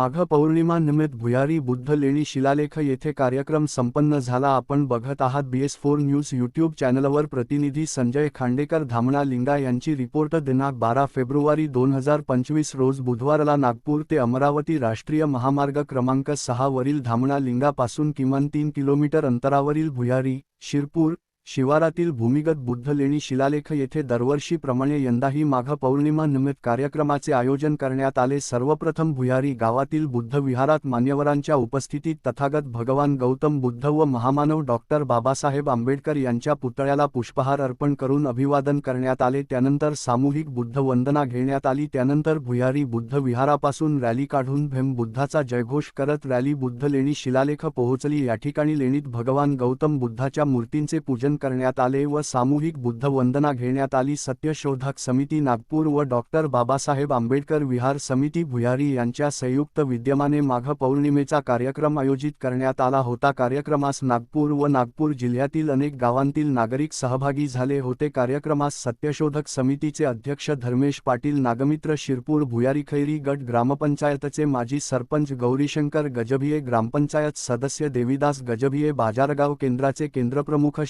माघ पौर्णिमा निमित्त भुयारी बुद्ध लेणी शिलालेख येथे कार्यक्रम संपन्न झाला. आपण बघत आहात B S four news YouTube चॅनलवर प्रतिनिधी संजय खांडेकर धामणा लिंगा यांची रिपोर्ट. दिनांक बारा फेब्रुवारी दोन हजार पंचवीस रोज बुधवारला नागपूर ते अमरावती राष्ट्रीय महामार्ग क्रमांक सहा वरील धामणा लिंगापासून किमान तीन किलोमीटर अंतरावरील भुयारी शिरपूर शिवारातील भूमिगत बुद्ध लेणी शिलालेख येथे दरवर्षीप्रमाणे यंदाही माघ पौर्णिमा निमित्त कार्यक्रमाचे आयोजन करण्यात आले. सर्वप्रथम भुयारी गावातील बुद्ध विहारात मान्यवरांच्या उपस्थितीत तथागत भगवान गौतम बुद्ध व महामानव डॉक्टर बाबासाहेब आंबेडकर यांच्या पुतळ्याला पुष्पहार अर्पण करून अभिवादन करण्यात आले. त्यानंतर सामूहिक बुद्ध वंदना घेण्यात आली. त्यानंतर भुयारी बुद्ध विहारापासून रॅली काढून भीम बुद्धाचा जयघोष करत रॅली बुद्ध लेणी शिलालेख पोहोचली. या ठिकाणी लेणीत भगवान गौतम बुद्धाच्या मूर्तींचे पूजन करण्यात आले व सामूहिक बुद्ध वंदना घेण्यात आली. सत्यशोधक समिती नागपूर व डॉक्टर बाबासाहेब आंबेडकर विहार समिती भुयारी यांच्या संयुक्त विद्यमाने माघ पौर्णिमेचा कार्यक्रम आयोजित करण्यात आला होता. कार्यक्रमास नागपूर व नागपूर जिल्ह्यातील अनेक गावांतील नागरिक सहभागी झाले होते. कार्यक्रमास सत्यशोधक समितीचे अध्यक्ष धर्मेश पाटील नागमित्र शिरपूर भुयारी खैरी गट ग्रामपंचायतचे माजी सरपंच गौरीशंकर गजभिये ग्रामपंचायत सदस्य देविदास गजभिये बाजारगाव केंद्राचे केंद्रप्रमुख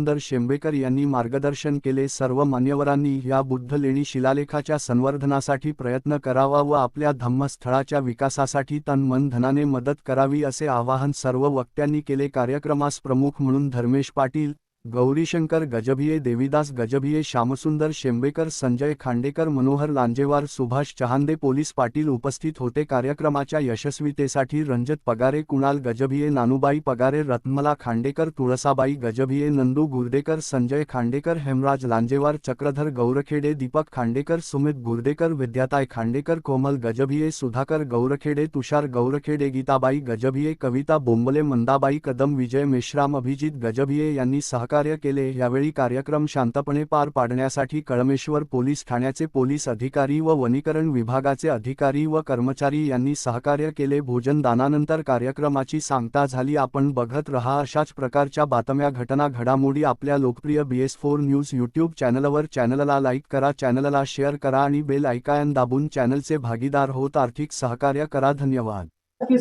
सुंदर शेंबेकर यांनी मार्गदर्शन केले. सर्व मान्यवरांनी या बुद्ध लेणी शिलालेखाच्या संवर्धनासाठी प्रयत्न करावा व आपल्या धम्मस्थळाच्या विकासासाठी तन मन धनाने मदत करावी असे आवाहन सर्व वक्त्यांनी केले. कार्यक्रमास प्रमुख म्हणून धर्मेश पाटील गौरीशंकर गजभिये देविदास गजभिये श्यामसुंदर शेंबेकर संजय खांडेकर मनोहर लांजेवार सुभाष चहांदे पोलीस पाटील उपस्थित होते कार्यक्रमाच्या यशस्वीतेसाठी रंजत पगारे कुणाल गजभिये नानुबाई पगारे रत्मला खांडेकर तुळसाबाई गजभिये नंदू गुर्देकर संजय खांडेकर हेमराज लांजेवार चक्रधर गौरखेडे दीपक खांडेकर सुमित गुर्देकर विद्याताय खांडेकर कोमल गजभिये सुधाकर गौरखेडे तुषार गौरखेडे गीताबाई गजभिये कविता बोंबले मंदाबाई कदम विजय मेश्राम अभिजित गजभिये यांनी सहकार्य केले यावेळी कार्यक्रम शांतपणे पार पाडण्यासाठी कळमेश्वर पोलीस ठाण्याचे पोलीस अधिकारी व वनीकरण विभागाचे अधिकारी व कर्मचारी यांनी सहकार्य केले. भोजन दानानंतर कार्यक्रमाची सांगता झाली. आपण बघत रहा अशाच प्रकारच्या बातम्या घटना घडामोडी आपल्या लोकप्रिय B S four news YouTube चॅनलवर. चॅनलला लाईक करा चॅनलला शेअर करा आणि बेल ऐकायन दाबून चॅनलचे भागीदार होत आर्थिक सहकार्य करा. धन्यवाद. कि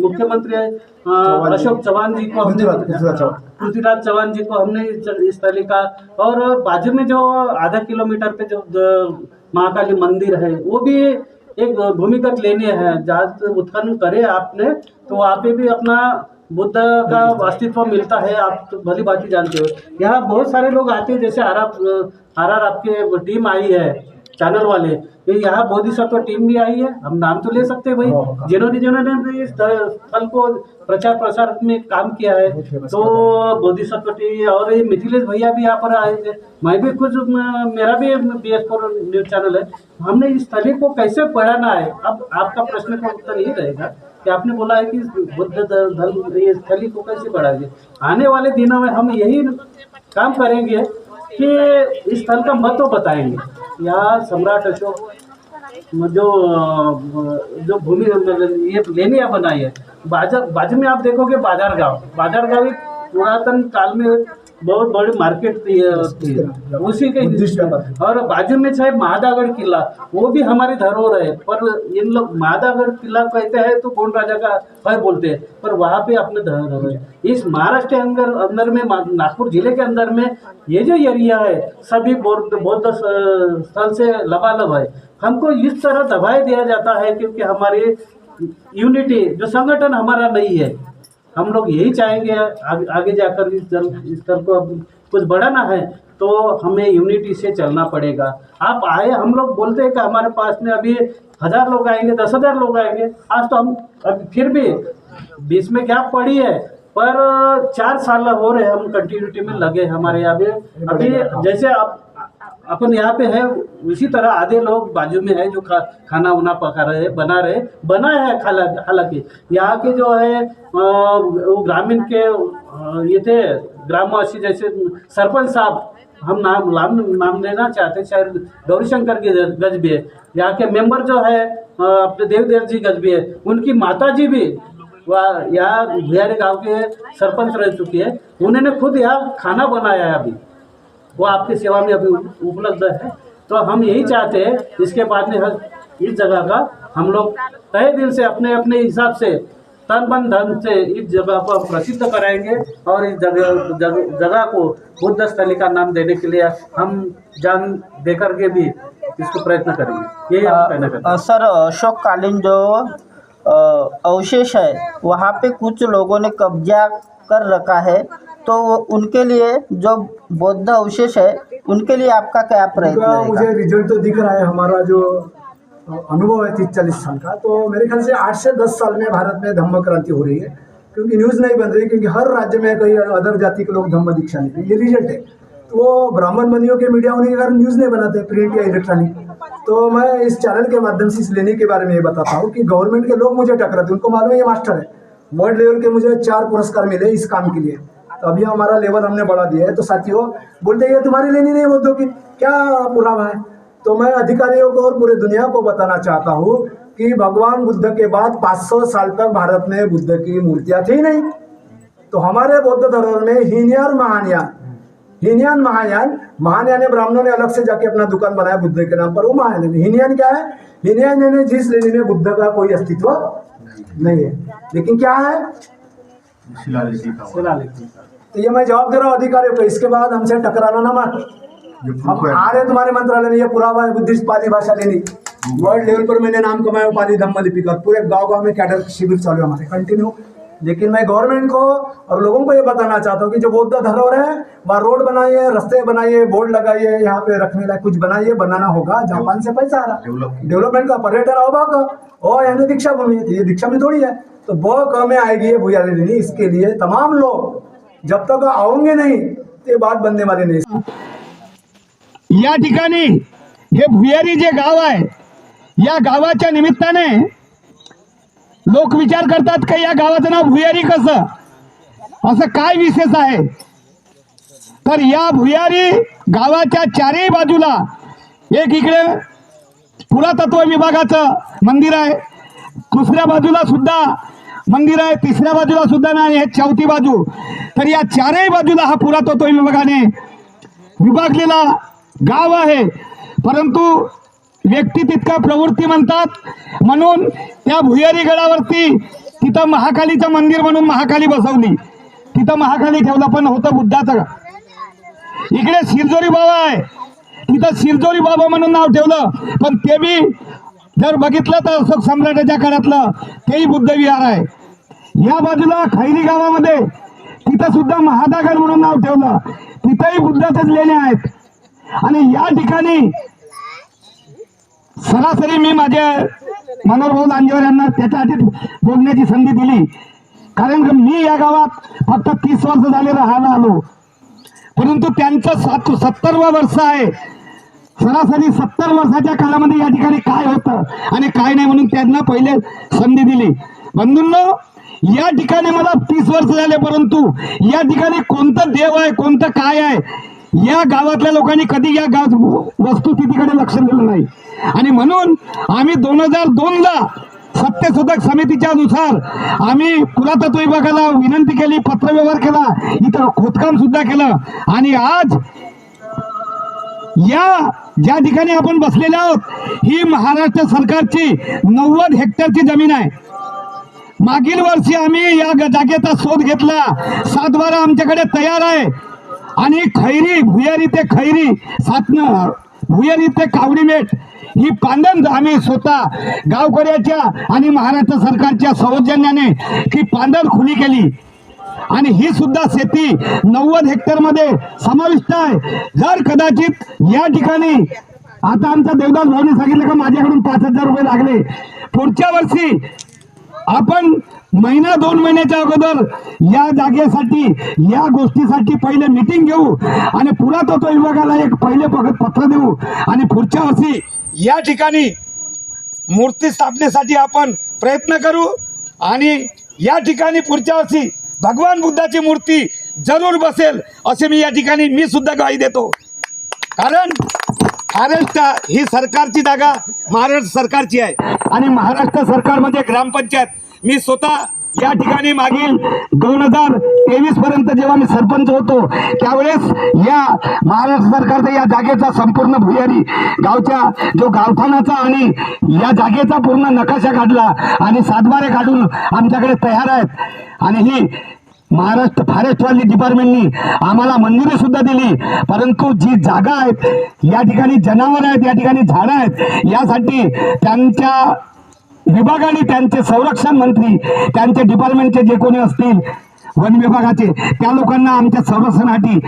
मुख्यमंत्री अशोक चौहान जी को हमने पृथ्वीराज- चौहान। जी को हमने इस- इस तालिका और बाजू में जो आधा किलोमीटर पे जो महाकाली मंदिर है वो भी एक भूमिगत लेने है। जहाँ उत्खनन करे आपने तो वहाँ पे भी अपना बुद्ध का अस्तित्व मिलता है आप तो भली बात जानते हो। यहाँ बहुत सारे लोग आते हैं जैसे आर आर आपके टीम आई है। चैनल वाले ये यहाँ बोधिसत्व टीम भी आई है हम नाम तो ले सकते हैं भाई। हाँ, हाँ। जिन्होंने जिन्होंने इस स्थल को प्रचार प्रसार में काम किया है तो बोधिसत्व टीम और ये मिथिलेश भैया भी यहाँ पर आए थे मैं भी खुद म- मेरा भी B S four news channel है। हमने इस स्थली को कैसे बढ़ाना है? अब आपका प्रश्न का उत्तर यही रहेगा कि आपने बोला है कि बुद्ध धर्म ये स्थली को कैसे बढ़ाएँगे? आने वाले दिनों में हम यही काम करेंगे कि इस स्थल का महत्व बताएँगे। या सम्राट अशोक जो जो भूमि ये लेनिया बनाई है बाजार बाजू में आप देखोगे बाजार गांव बाजार गांव एक पुरातन काल में बहुत बड़ी मार्केट थी। उसी के और बाजू में चाहे महादागढ़ किला वो भी हमारी धरोहर है पर इन लोग महादागढ़ किला कहते हैं तो गोंड राजा का है बोलते हैं पर वहाँ पे अपने धरोहर है। इस महाराष्ट्र के अंदर अंदर में नागपुर ज़िले के अंदर में ये जो एरिया है सभी बौद्ध बौद्ध स्थल से लबालब है। हमको इस तरह दबाए दिया जाता है क्योंकि हमारे यूनिटी जो संगठन हमारा नहीं है हम लोग यही चाहेंगे आगे, जाकर इस दल इस दल को कुछ बढ़ाना है तो हमें यूनिटी से चलना पड़ेगा। आप आए हम लोग बोलते हैं कि हमारे पास में अभी हज़ार लोग आएँगे दस हज़ार लोग आएँगे। आज तो हम अभी फिर भी बीच में गैप पड़ी है पर चार साल हो रहे हम कंटिन्यूटी में लगे हमारे यहाँ पे। अभी जैसे आप अपन यहाँ पे है उसी तरह आधे लोग बाजू में है जो खा, खाना उना पका रहे बना रहे बना है हालाँकि यहाँ के जो है वो ग्रामीण के ये थे ग्रामवासी जैसे सरपंच साहब हम नाम नाम नाम लेना चाहते शायद गौरीशंकर के गज भी है यहाँ के मेंबर जो है अपने देवदेव जी गज भी है उनकी माता जी भी वह यहाँ बिहारी गाँव के सरपंच रह चुकी है उन्होंने खुद यहाँ खाना बनाया है अभी। वो आपकी सेवा में अभी उपलब्ध है। तो हम यही चाहते हैं इसके बाद में इस जगह का हम लोग तय दिल से अपने अपने हिसाब से तन मन धन से इस जगह को प्रसिद्ध कराएँगे और इस जगह जगह, को बुद्ध स्थली का नाम देने के लिए हम जान देकर के भी इसको प्रयत्न करेंगे। यही हम कहना हैं। अ, सर अशोककालीन जो अवशेष है वहाँ पे कुछ लोगों ने कब्जा कर रखा है तो उनके लिए जो बौद्ध अवशेष है उनके लिए आपका क्या प्रयत्न मुझे रिज़ल्ट तो दिख रहा है हमारा जो अनुभव है तीस चालीस साल का तो मेरे ख्याल से आठ से दस साल में भारत में धम्म क्रांति हो रही है क्योंकि न्यूज़ नहीं बन रही क्योंकि हर राज्य में कई अदर जाति के लोग धम्म दीक्षा लेते हैं ये रिज़ल्ट है। तो वो ब्राह्मण बंदियों के मीडिया होने के कारण न्यूज़ नहीं बनाते प्रिंट या इलेक्ट्रॉनिक तो मैं इस चैनल के माध्यम से इस लेने के बारे में ये बताता हूँ कि गवर्नमेंट के लोग मुझे टकराते उनको मालूम है ये मास्टर है। वर्ल्ड लेवल के मुझे चार पुरस्कार मिले इस काम के लिए। तो अभी हमारा लेवल हमने बढ़ा दिया है। तो साथियों, बोलते ये तुम्हारी लेनी नहीं बोलते कि क्या पुरावा है? तो मैं अधिकारियों को और पूरे दुनिया को बताना चाहता हूँ कि भगवान बुद्ध के बाद 500 साल तक भारत में बुद्ध की मूर्तियाँ थी नहीं। तो हमारे बौद्ध धर्म में हीनयान महानयान, हीनयान महायान महायान ब्राह्मणों ने अलग से जाके अपना दुकान बनाया बुद्ध के नाम पर। वो महायान हीनयान क्या है? हीनयान यानी जिस लेनी में बुद्ध का कोई अस्तित्व नहीं है। लेकिन क्या है? शिलालेख तो ये मैं जवाब दे रहा हूँ अधिकारियों को इसके बाद हमसे टकराना ना मत। हम आ रहे तुम्हारे मंत्रालय में ये हुआ है बुद्धिस्ट पाली भाषा लेनी। वर्ल्ड लेवल पर मैंने नाम कमाया पाली धम्म लिपिकर पूरे गाँव गाँव में कैडर शिविर चालू है हमारे। कंटिन्यू लेकिन मैं गवर्नमेंट को और लोगों को ये बताना चाहता हूँ कि जो बौद्ध धरोहर है वहाँ रोड बनाइए रास्ते बनाइए बोर्ड लगाइए यहाँ पे रखने लायक कुछ बनाइए बनाना होगा जापान से पैसा आ रहा डेवलपमेंट का पर्यटन होगा और यानी दीक्षा भूमि है तो ये दीक्षा में थोड़ी है। तो बहुत कम आएगी ये भूया लेनी इसके लिए तमाम लोग जब तक आओगे नहीं तो ये बात बनने वाली नहीं। या ठिकाणी हे भुयारी जे गाव आहे या गावाच्या निमित्ताने लोक विचार करतात का या गावाचं नाव भुयारी कसं? असं काय विशेष आहे? तर या भुयारी गावाच्या चारही बाजूला एक इकडे पुरातत्व विभागाचं मंदिर आहे. दुसऱ्या बाजूला सुद्धा मंदिर आहे. तिसऱ्या बाजूला सुद्धा नाही हे चौथी बाजू. तर या चारही बाजूला हा पुरातत्व विभागाने विभागलेला गाव आहे. परंतु व्यक्ती तितका प्रवृत्ती म्हणतात. म्हणून त्या भुयारी गडावरती तिथं महाकालीचं मंदिर म्हणून महाकाली बसवली. तिथं महाकाली ठेवलं पण होतं बुद्धाचं. इकडे शिरजोरी बाबा आहे. तिथं शिरजोरी बाबा म्हणून नाव ठेवलं. पण ते बी जर बघितलं तर अशोक सम्राटाच्या काळातलं तेही बुद्धविहार आहे. या बाजूला खैरी गावामध्ये तिथं सुद्धा महादागड म्हणून नाव ठेवलं. तिथंही बुद्धाचंच लेणे आहेत. आणि या ठिकाणी सरासरी मी माझ्या मनोहरभाऊ लांजेवर यांना त्याच्यासाठी बोलण्याची संधी दिली. कारण मी या गावात फक्त तीस वर्ष झाले राहायला आलो. परंतु त्यांचं सात सत्तरवा वर्ष आहे. सरासरी सत्तर वर्षाच्या काळामध्ये या ठिकाणी काय होतं आणि काय नाही म्हणून त्यांना पहिले संधी दिली. बंधूंनो या ठिकाणी मला तीस वर्ष झाले परंतु या ठिकाणी कोणतं देव आहे कोणतं काय आहे या गावातल्या लोकांनी कधी या गाव वस्तुस्थितीकडे लक्ष दिलं नाही. आणि म्हणून आम्ही दोन हजार दोनला सत्यशोधक समितीच्या नुसार आम्ही पुरातत्व विभागाला विनंती केली पत्रव्यवहार केला इथं खोदकाम सुद्धा केलं. आणि आज या ज्या ठिकाणी आपण बसलेले आहोत ही महाराष्ट्र सरकारची नव्वद हेक्टरची जमीन आहे. मागील वर्षी आम्ही या जागेचा शोध घेतला. सातबारा आमच्याकडे तयार आहे. आणि खैरी भुयारी ते खैरी सातनं भुयारी ते कावडीमेट ही पांदन आम्ही स्वतः गावकऱ्याच्या आणि महाराष्ट्र सरकारच्या सौजन्याने ही पांदन खुली केली. आणि ही सुद्धा शेती नव्वद हेक्टरमध्ये समाविष्ट आहे. जर कदाचित या ठिकाणी आता आमचा देवदास भाऊने सांगितलं का माझ्याकडून पाच हजार रुपये लागले. पुढच्या वर्षी आपण महिना दोन महिन्याच्या अगोदर या जागेसाठी या गोष्टीसाठी पहिले मिटिंग घेऊ आणि पुरातत्व विभागाला एक पहिले पत्र देऊ. आणि पुढच्या वर्षी या ठिकाणी मूर्ती स्थापनेसाठी आपण प्रयत्न करू आणि या ठिकाणी पुढच्या वर्षी भगवान बुद्धाची मूर्ती जरूर बसेल असे मी या ठिकाणी मी सुद्धा ग्वाही देतो. कारण महाराष्ट्र ही सरकारची जागा महाराष्ट्र सरकारची आहे. आणि महाराष्ट्र सरकारमध्ये ग्रामपंचायत मी स्वतः या ठिकाणी मागील दोन हजार तेवीस पर्यंत जेव्हा मी सरपंच होतो त्यावेळेस या महाराष्ट्र सरकारचा या जागेचा संपूर्ण भुयारी गावच्या जो गावठाणाचा आणि या जागेचा पूर्ण नकाशा काढला आणि सातबारे काढून आमच्याकडे तयार आहेत. आणि ही महाराष्ट्र फॉरेस्टवाली डिपार्टमेंटनी आम्हाला मंदिरे सुद्धा दिली. परंतु जी जागा आहेत या ठिकाणी जनावर आहेत या ठिकाणी झाडं आहेत यासाठी त्यांच्या विभागाने त्यांचे संरक्षण मंत्री त्यांचे डिपार्टमेंटचे जे कोणी असतील वन विभागाचे त्या लोकांना आमच्या संरक्षणासाठी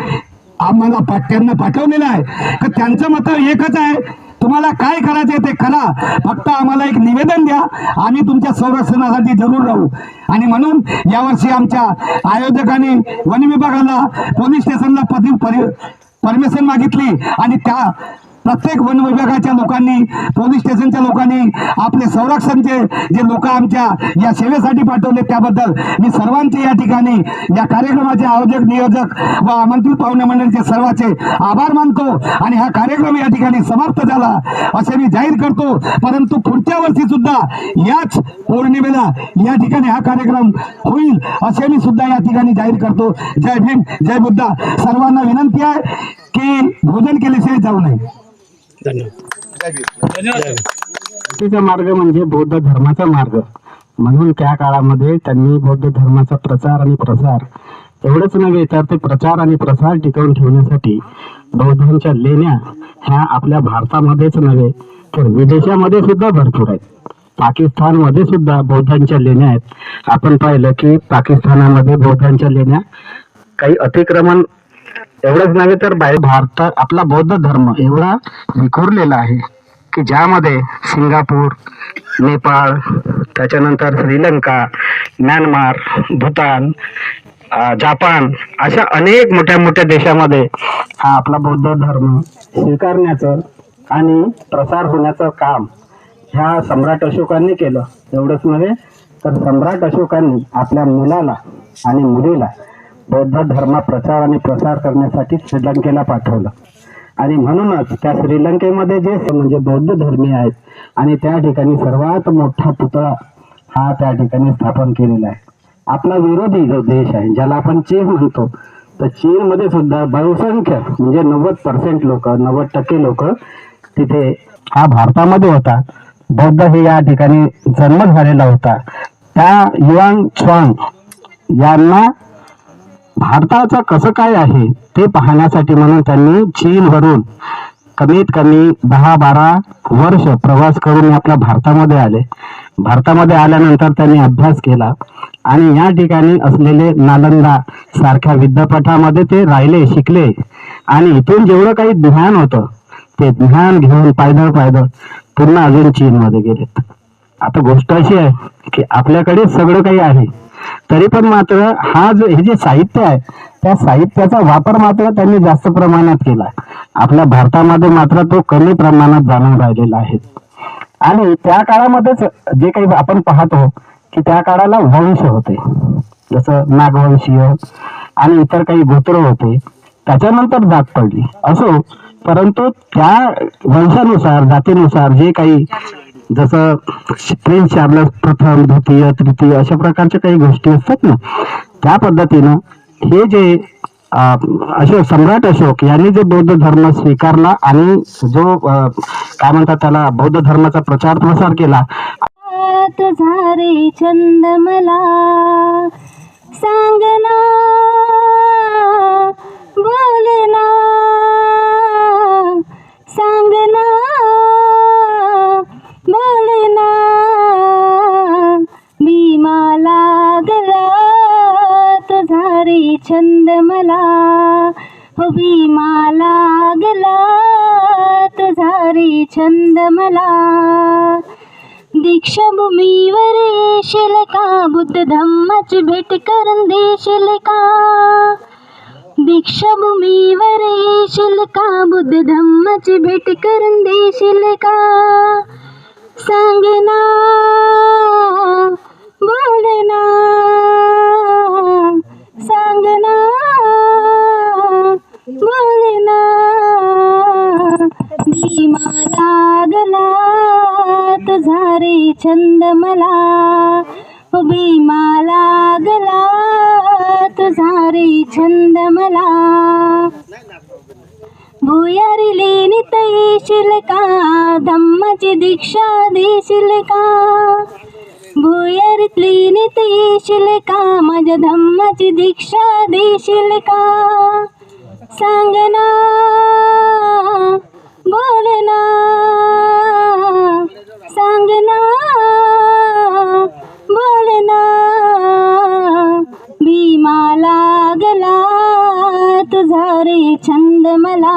आम्हाला त्यांना पाठवलेलं आहे. तर त्यांचं मत एकच आहे तुम्हाला काय करायचं ते करा. फक्त आम्हाला एक निवेदन द्या आम्ही तुमच्या संरक्षणासाठी जरूर राहू. आणि म्हणून यावर्षी आमच्या आयोजकांनी वन विभागाला पोलीस स्टेशनला पदी परमिशन मागितली. आणि त्या प्रत्येक वन विभागाच्या लोकांनी पोलीस स्टेशनच्या लोकांनी आपले संरक्षणचे जे लोक आमच्या या सेवेसाठी पाठवले त्याबद्दल मी सर्वांचे या ठिकाणी या कार्यक्रमाचे आयोजक नियोजक व आमंत्रित पाहुणे मंडळीचे सर्वांचे आभार मानतो आणि हा कार्यक्रम या ठिकाणी समाप्त झाला असे मी जाहीर करतो. परंतु पुढच्या वर्षी सुद्धा याच पौर्णिमेला या ठिकाणी हा कार्यक्रम होईल असे मी सुद्धा या ठिकाणी जाहीर करतो. जय भीम जय बुद्धा. सर्वांना विनंती आहे की भोजन केल्याशिवाय जाऊ नये. भक्तीचा मार्ग म्हणजे बौद्ध धर्माचा मार्ग. म्हणून त्या काळामध्ये त्यांनी बौद्ध धर्माचा प्रचार आणि प्रसार एवढंच नव्हे तर ते प्रचार आणि प्रसार टिकवून ठेवण्यासाठी बौद्धांच्या लेण्या ह्या आपल्या भारतामध्येच नव्हे तर विदेशामध्ये सुद्धा भरपूर आहेत. पाकिस्तानमध्ये सुद्धा बौद्धांच्या लेण्या आहेत. आपण पाहिलं की पाकिस्तानामध्ये बौद्धांच्या लेण्या काही अतिक्रमण एवढंच नव्हे तर बाहेर भारतात आपला बौद्ध धर्म एवढा विखुरलेला आहे की ज्यामध्ये सिंगापूर नेपाळ त्याच्यानंतर श्रीलंका म्यानमार भूतान जापान अशा अनेक मोठ्या मोठ्या देशामध्ये हा आपला बौद्ध धर्म स्वीकारण्याचं आणि प्रसार होण्याचं काम ह्या सम्राट अशोकांनी केलं. एवढंच नव्हे तर सम्राट अशोकांनी आपल्या मुलाला आणि मुलीला बौद्ध धर्म प्रचार आणि प्रसार करण्यासाठी श्रीलंकेला पाठवलं. आणि म्हणूनच त्या श्रीलंकेमध्ये जे म्हणजे बौद्ध धर्मीय आहेत आणि त्या ठिकाणी सर्वात मोठा पुतळा हा त्या ठिकाणी स्थापन केलेला आहे. आपला विरोधी जो देश आहे ज्याला आपण चीन म्हणतो तर चीनमध्ये सुद्धा बहुसंख्य म्हणजे नव्वद पर्सेंट लोक नव्वद टक्के लोक तिथे हा भारतामध्ये होता. बौद्ध हे या ठिकाणी जन्म झालेला होता. त्या युवांग च्वांग यांना भारताचं कसं काय आहे ते पाहण्यासाठी म्हणून त्यांनी चीनवरून कमीत कमी दहा बारा वर्ष प्रवास करून आपल्या भारतामध्ये आले. भारतामध्ये आल्यानंतर त्यांनी अभ्यास केला आणि या ठिकाणी असलेले नालंदा सारख्या विद्यापीठामध्ये ते राहिले शिकले. आणि इथून जेवढं काही ज्ञान होतं ते ज्ञान घेऊन पायदळ पायदळ पुन्हा अजून चीनमध्ये गेलेत. आता गोष्ट अशी आहे की आपल्याकडे सगळं काही आहे. तरी पण मात्र हा जो हे जे साहित्य आहे त्या साहित्याचा वापर मात्र त्यांनी जास्त प्रमाणात केला. आपल्या भारतामध्ये मात्र तो कमी प्रमाणात जाणून राहिलेला आहे. आणि त्या काळामध्येच जे काही आपण पाहतो की त्या काळाला वंश होते. जसं नागवंशीय आणि इतर काही गोत्र होते त्याच्यानंतर जात पडली. असो परंतु त्या वंशानुसार जातीनुसार जे काही जसं प्रिन्स चार्लस प्रथम द्वितीय तृतीय अशा प्रकारच्या काही गोष्टी असतात ना त्या पद्धतीनं हे जे अशोक सम्राट अशोक यांनी जो बौद्ध धर्म स्वीकारला आणि जो काय म्हणतात त्याला बौद्ध धर्माचा प्रचार प्रसार केला तुझा रे छंद मला सांगना छंद मला हो भीमा लागला तुझा रे छंद मला दीक्षाभूमीवर येशील का? बुद्ध धम्माची भेट करून देशील का? दीक्षाभूमीवर येशील का? बुद्ध धम्माची भेट करून देशील का? सांग ना बोल ना. सांग ना बोल ना भीमा लागला तुझा छंद मला. भीमा लागला तुझा छंद मला. भुयारी लेणी तयशील का धम्माची दीक्षा देशील का? भुयारीत लेनित येशील का? माझ्या धम्माची दीक्षा देशील का? सांग ना बोल ना सांग ना बोल ना. भीमा लागला तुझा रे छंद मला.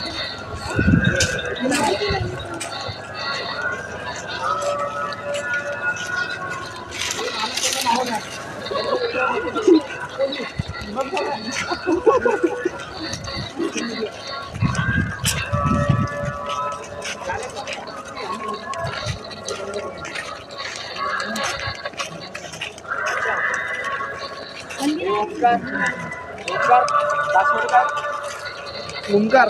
ओमकार ओमकार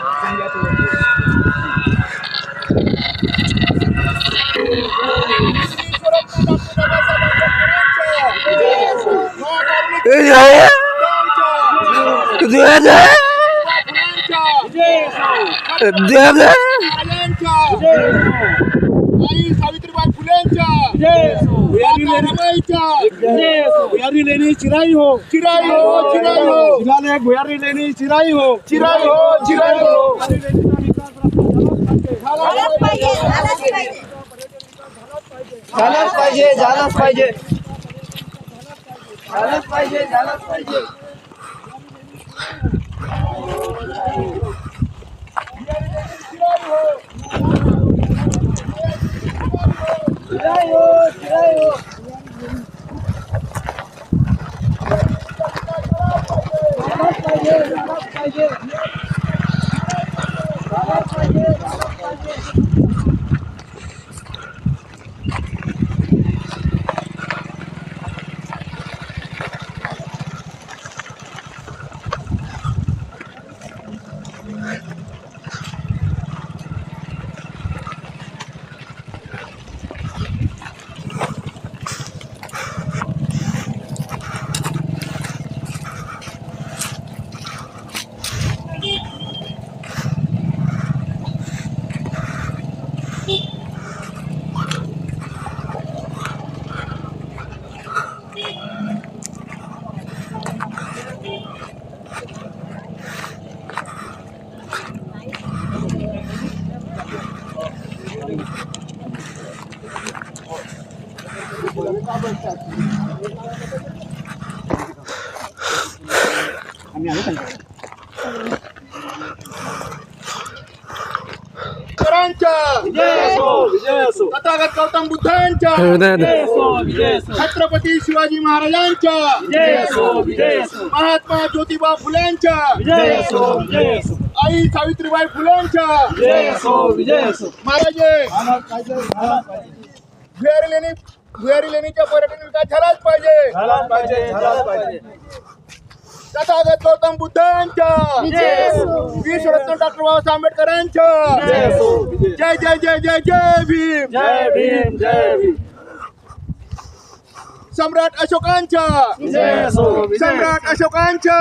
रमाईच्या भुयारी लेणी चिराई हो चिराई हो चिराई हो शिलालेख भुयारी लेणी चिराई हो चिराई हो चिराई हो झालंच पाहिजे झालाच पाहिजे. Ela faz jeito, ela faz jeito. Tiraiô, tiraiô. Ela faz jeito, ela faz jeito. Ela faz jeito, ela faz jeito. Tathagata Gautam बुद्धांच्या. छत्रपती शिवाजी महाराजांच्या. महात्मा ज्योतिबा फुल्यांच्या. आई सावित्रीबाई फुल्यांच्या. महाराजे. भुयारी लेणी भुयारी लेणीच्या पर्यटन विकास झालाच पाहिजे तथागत गौतम बुद्धांच्या विश्वरत्न डॉक्टर बाबासाहेब आंबेडकरांच्या जय जय जय जय जय भीम. जय भीम जय भीम. सम्राट अशोकांच्या सम्राट अशोकांच्या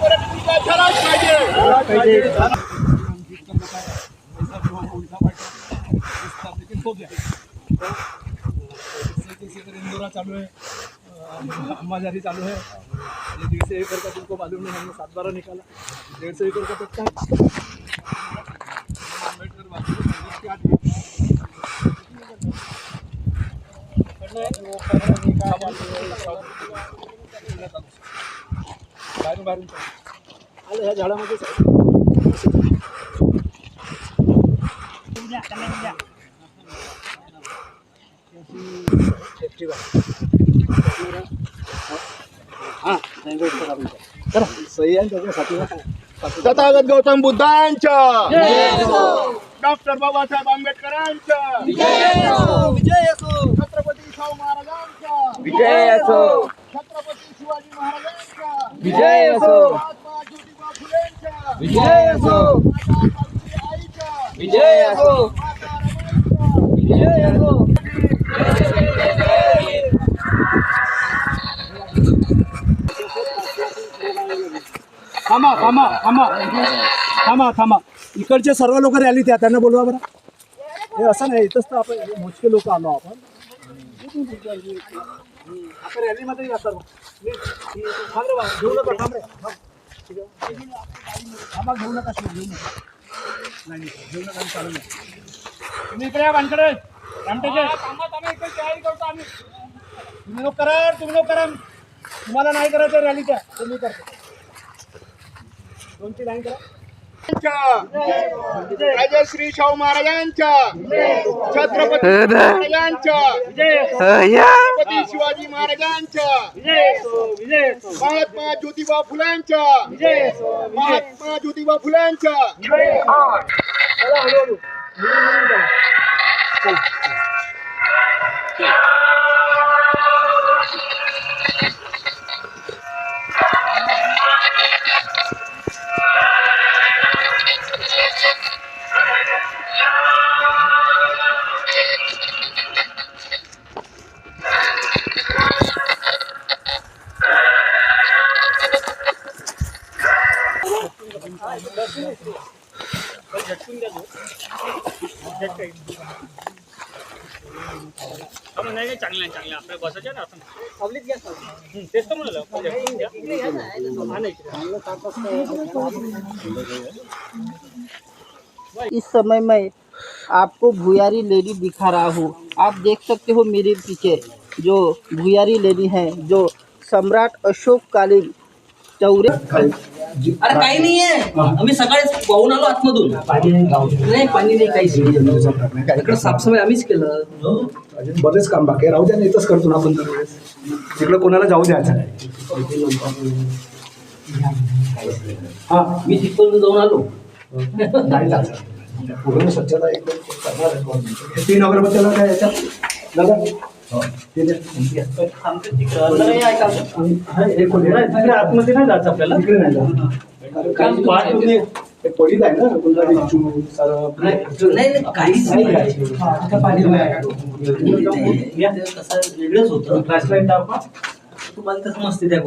पर्यटन विकास अम्बाजारी चालू है ये डेढ़ से एकड़ का तुमको मालूम नहीं हमने सात बारह निकाला डेढ़ सौ एकड़ का पट्टा है बाहेरून बाहेरून. आलं ह्या झाडामध्ये सही आहे त्याच्यासाठी तथागत गौतम बुद्धांच्या. डॉक्टर बाबासाहेब आंबेडकरांच्या. छत्रपती शाहू महाराजांच्या. छत्रपती शिवाजी महात्मा ज्योतिबा फुलेंच्या माता सावित्री आईच्या माता रमाईच्या थांबा थांबा थांबा. थांबा थांबा. इकडचे सर्व लोक रॅली त्या त्यांना बोलवा बरं. हे असं नाही इथंच तर आपण मोजके लोक आलो आपण. आता. रॅलीमध्ये मी- थांब रे घेऊ नका थांब रे थांब. घेऊ नका शिव, घेऊ नका. नाही नाही, घेऊ नका आणि चालू. तुम्ही इकडे या भानकडे आमटेचे तुम्ही लोक करा तुम्ही लोक करा. तुम्हाला नाही करायचं रॅलीच्या तुम्ही करतो. दोन तीन लाईन करा. राजश्री शाहू महाराजांच्या. छत्रपती महाराजांच्या. छत्रपती शिवाजी महाराजांच्या. महात्मा ज्योतिबा फुलांच्या. महात्मा ज्योतिबा फुलांच्या. इस समय मैं आपको भुयारी लेडी दिखा रहा हूँ। आप देख सकते हो मेरे पीछे जो भुयारी लेडी है जो सम्राट अशोक कालीन चौरे अरे काही नाहीये आम्ही सकाळीच पाहून आलो आतमधून. नाही पाणी नाही इकडे साफसफाई आम्हीच केलं. अजून बरेच काम बाकी आहे. राहू द्या ना इथंच करतो ना आपण दरवेळेस तिकडे कोणाला जाऊ द्यायचं नाही हा मी तिथपर्यंत जाऊन आलो नाही जायचं पूर्ण स्वच्छता एकदम करणार आहे government. हे तीन अगरबत्त्याला काय याच्यात दादा हो, ते द्या. आणि- हा, हे खोली आहे. आतमध्ये नाही जायचं आपल्याला इकडे नाही जात. कारण काही पाठ तुम्ही- पडीत आहे ना गुलाबी चून, सरप. नाही नाही काहीच नाही. हा, कसं वेगळंच होतं. तुम्हाला तसं मस्ती त्या